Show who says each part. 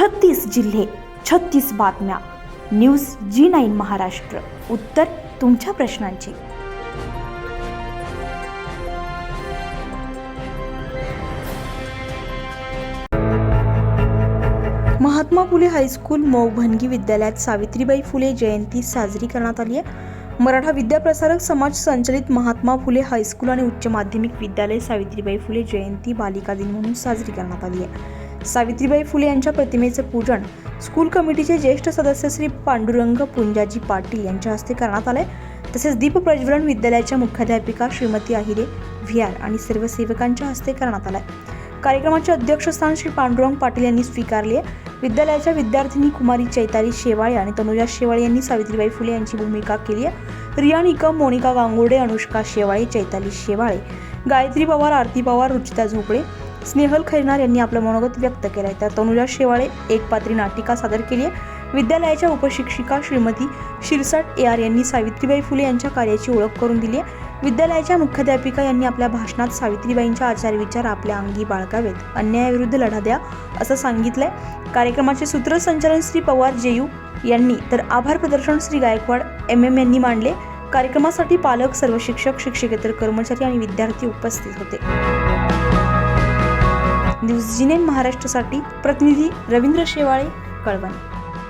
Speaker 1: छत्तीस जिल्हे छत्तीस बातम्या. News Zee nine Maharashtra. उत्तर तुमच्या प्रश्नांची. महात्मा फुले हायस्कूल मोगभनगी विद्यालयात सावित्रीबाई फुले जयंती साजरी करण्यात आली आहे. मराठा विद्याप्रसारक समाज संचलित महात्मा फुले हायस्कूल आणि उच्च माध्यमिक विद्यालय सावित्रीबाई फुले जयंती बालिका दिन म्हणून साजरी करण्यात आली आहे. सावित्रीबाई फुले यांच्या प्रतिमेचे पूजन स्कूल कमिटीचे ज्येष्ठ सदस्य श्री पांडुरंग पुंजाजी पाटील यांच्या हस्ते करण्यात आले तसेच दीप प्रज्वलन विद्यालयाच्या मुख्याध्यापिका श्रीमती अहिरे व्ही आर आणि सर्व सेवकांच्या हस्ते करण्यात आलाय. कार्यक्रमाचे अध्यक्षस्थान श्री पांडुरंग पाटील यांनी स्वीकारले विद्यालयाच्या विद्यार्थिनी कुमारी चैताली शेवाळे आणि तनुजा शेवाळे यांनी सावित्रीबाई फुले यांची भूमिका केली आहे. रिया निकम मोनिका गांगुर्डे अनुष्का शेवाळे चैताली शेवाळे गायत्री पवार आरती पवार रुचिता झोपडे स्नेहल खैरनार यांनी आपलं मनोगत व्यक्त केलं आहे तर तनुजा शेवाळे एक पात्री नाटिका सादर केली आहे. विद्यालयाच्या उपशिक्षिका श्रीमती शिरसाट ए आर यांनी सावित्रीबाई फुले यांच्या कार्याची ओळख करून दिली आहे. विद्यालयाच्या मुख्याध्यापिका यांनी आपल्या भाषणात सावित्रीबाईंच्या आचारविचार आपल्या अंगी बाळगावेत. अन्यायाविरुद्ध लढा द्या असं सांगितलंय. कार्यक्रमाचे सूत्रसंचालन श्री पवार जेयू यांनी तर आभार प्रदर्शन श्री गायकवाड एम एम यांनी मांडले. कार्यक्रमासाठी पालक सर्व शिक्षक शिक्षकेतर कर्मचारी आणि विद्यार्थी उपस्थित होते. न्यूज जिनेन महाराष्ट्रासाठी प्रतिनिधी रवींद्र शेवाळे कळवण.